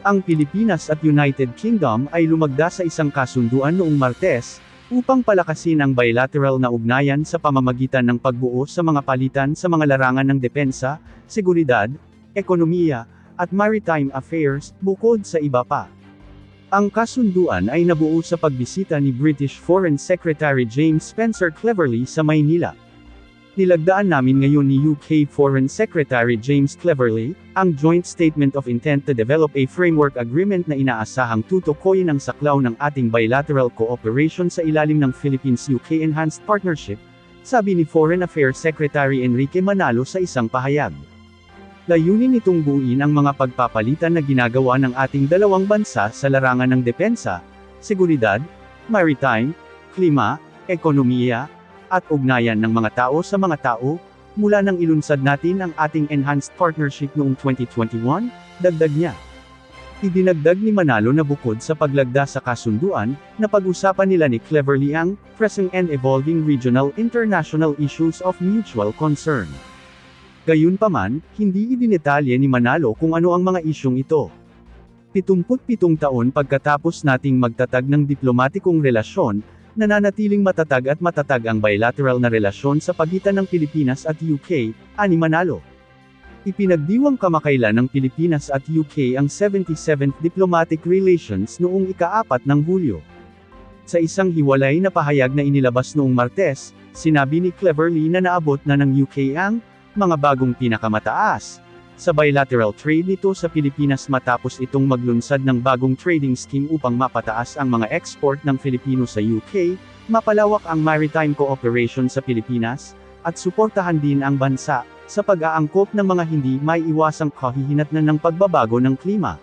Ang Pilipinas at United Kingdom ay lumagda sa isang kasunduan noong Martes, upang palakasin ang bilateral na ugnayan sa pamamagitan ng pagbuo sa mga palitan sa mga larangan ng depensa, seguridad, ekonomiya, at maritime affairs, bukod sa iba pa. Ang kasunduan ay nabuo sa pagbisita ni British Foreign Secretary James Spencer Cleverly sa Maynila. Nilagdaan namin ngayon ni UK Foreign Secretary James Cleverly, ang Joint Statement of Intent to Develop a Framework Agreement na inaasahang tutukoyin ang saklaw ng ating bilateral cooperation sa ilalim ng Philippines-UK Enhanced Partnership, sabi ni Foreign Affairs Secretary Enrique Manalo sa isang pahayag. Layunin nitong buuin ang mga pagpapalitan na ginagawa ng ating dalawang bansa sa larangan ng depensa, seguridad, maritime, klima, ekonomiya, at ugnayan ng mga tao sa mga tao, mula nang ilunsad natin ang ating enhanced partnership noong 2021, dagdag niya. Idinagdag ni Manalo na bukod sa paglagda sa kasunduan, na pag-usapan nila ni Cleverly ang pressing and evolving regional international issues of mutual concern. Gayunpaman, hindi idinetalye ni Manalo kung ano ang mga isyong ito. 77 taon pagkatapos nating magtatag ng diplomatikong relasyon, nananatiling matatag at matatag ang bilateral na relasyon sa pagitan ng Pilipinas at UK, ani Manalo. Ipinagdiwang kamakailan ng Pilipinas at UK ang 77th Diplomatic Relations noong ika-apat ng Hulyo. Sa isang hiwalay na pahayag na inilabas noong Martes, sinabi ni Cleverly na naabot na ng UK ang mga bagong pinakamataas sa bilateral trade nito sa Pilipinas matapos itong maglunsad ng bagong trading scheme upang mapataas ang mga export ng Filipino sa UK, mapalawak ang maritime cooperation sa Pilipinas, at suportahan din ang bansa sa pag-aangkop ng mga hindi may iwasang kahihinatnan ng pagbabago ng klima.